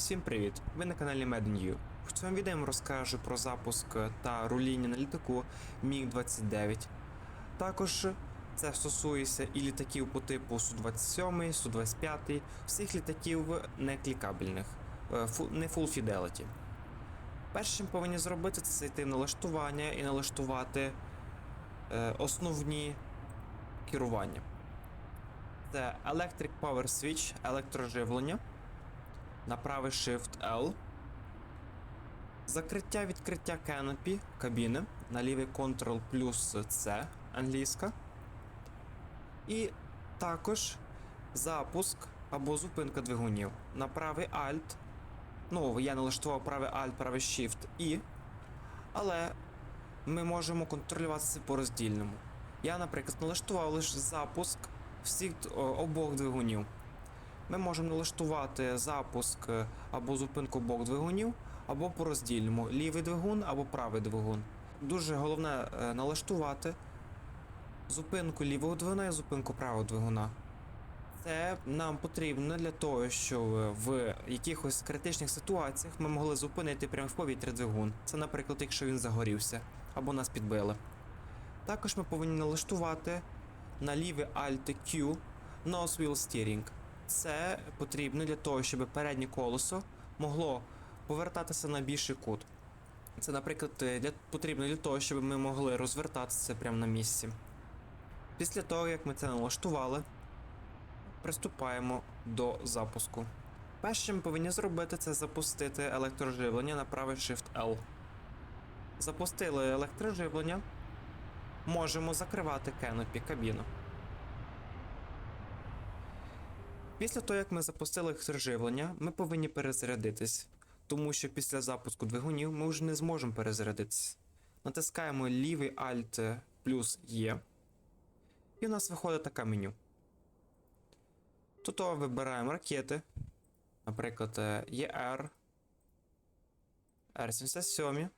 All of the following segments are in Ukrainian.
Всім привіт! Ви на каналі MedNew. В цьому відео я розкажу про запуск та руління на літаку MiG-29. Також це стосується і літаків по типу Су-27, Су-25, всіх літаків не клікабельних, е, не Full Fidelity. Ми повинні зробити, це зайти в налаштування і налаштувати е, основні керування. Це Electric Power Switch, електроживлення на правий Shift L. Закриття відкриття canopy кабіни на лівий Ctrl плюс C англійська. І також запуск або зупинка двигунів на правий Alt. Ну, я налаштував правий Alt, правий Shift і. Але ми можемо контролювати це по роздільному. Я, наприклад, налаштував лише запуск всіх обох двигунів. Ми можемо налаштувати запуск е, або зупинку обох двигунів, або по роздільному лівий двигун або правий двигун. Дуже головне е, налаштувати зупинку лівого двигуна і зупинку правого двигуна. Це нам потрібно для того, щоб в якихось критичних ситуаціях ми могли зупинити прямо в повітря двигун. Це, наприклад, якщо він загорівся або нас підбили. Також ми повинні налаштувати на лівий Alt Q Nose Wheel Steering. Це потрібно для того, щоб переднє колесо могло повертатися на більший кут. Це, наприклад, е, для, потрібно для того, щоб ми могли розвертатися прямо на місці. Після того, як ми це налаштували, приступаємо до запуску. Перше, що ми повинні зробити, це запустити електроживлення на правий Shift L. Запустили електроживлення. Можемо закривати canopy кабіну. Після того, як ми запустили електроживлення, ми повинні перезарядитись, тому що після запуску двигунів ми вже не зможемо перезарядитись. Натискаємо лівий Alt плюс Е. І у нас виходить таке меню. Тут вибираємо ракети, наприклад, ER, R77.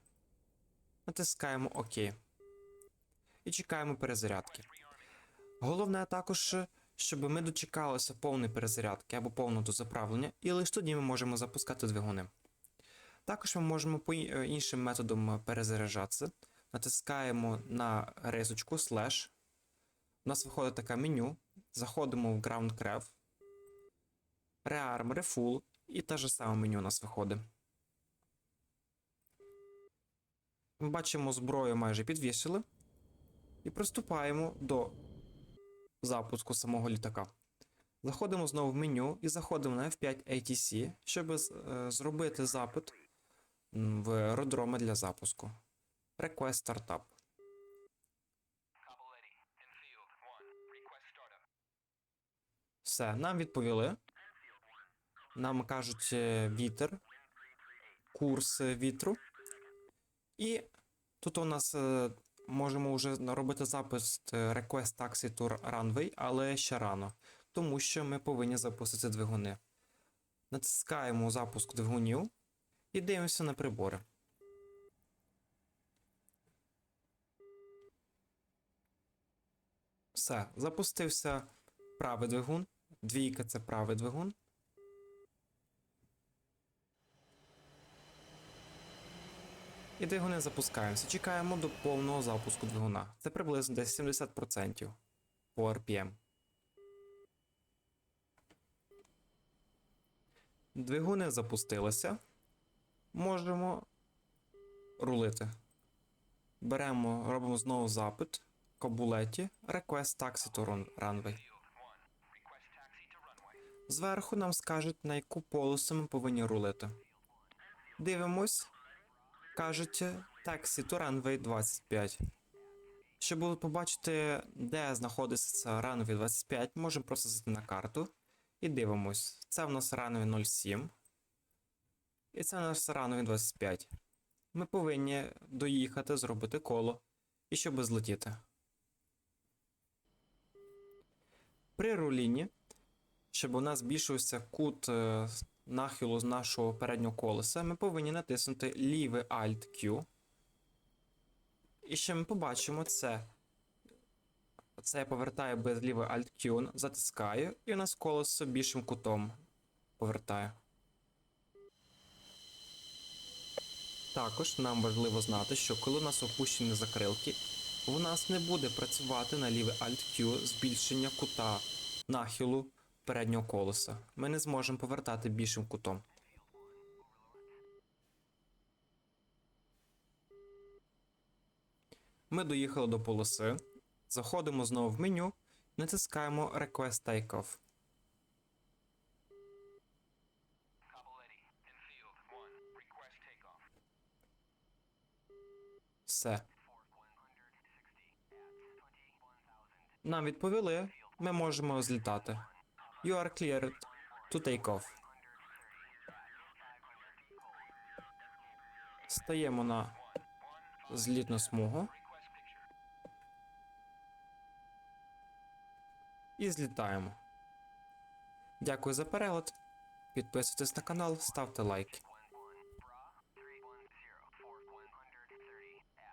Натискаємо ОК. І чекаємо перезарядки. Головне також, щоб ми дочекалися повної перезарядки або повного дозаправлення, і лише тоді ми можемо запускати двигуни. Також ми можемо по е, іншим методом перезаряджатися. Натискаємо на рисочку слеш. У нас виходить таке меню. Заходимо в Ground Crev, Rearm, Refuel, і те ж саме меню у нас виходить. Ми бачимо, зброю майже підвісили. І приступаємо до запуску самого літака. Заходимо знову в меню і заходимо на F5 ATC, щоб е, зробити запит в аеродроми для запуску. Request Startup. Все, нам відповіли. Нам кажуть е, вітер, курс вітру. І тут у нас е, можемо вже робити запис е, Request Taxi to Runway, але ще рано, тому що ми повинні запустити двигуни. Натискаємо запуск двигунів і дивимося на прибори. Все, запустився правий двигун. Двійка це правий двигун. І двигуни запускаємося. Чекаємо до повного запуску двигуна. Це приблизно десь 70% по RPM. Двигуни запустилися. Можемо рулити. Беремо, робимо знову запит. Кабулеті. Request Taxi to runway. Зверху нам скажуть, на яку полосу ми повинні рулити. Дивимось. Кажуть Taxi to Runway 25. Щоб побачити, де знаходиться Runway 25, можемо просто зайти на карту і дивимось. Це в нас Runway 07. І це у нас Runway 25. Ми повинні доїхати, зробити коло і щоб злетіти. При рулінні щоб у нас збільшився кут е, нахилу з нашого переднього колеса, ми повинні натиснути лівий Alt Q. І що ми побачимо, це. Це я повертаю без лівий Alt Q, затискаю, і у нас колесо більшим кутом повертає. Також нам важливо знати, що коли у нас опущені закрилки, у нас не буде працювати на ліве Alt-Q збільшення кута нахилу переднього колеса. Ми не зможемо повертати більшим кутом. Ми доїхали до полоси, заходимо знову в меню, натискаємо Request Takeoff. Cavalletti. In field. 1. Request takeoff. Все. Нам відповіли, ми можемо злітати. You are cleared to take off. Стаємо на злітну смугу і злітаємо. Дякую за перегляд. Підписуйтесь на канал, ставте лайки.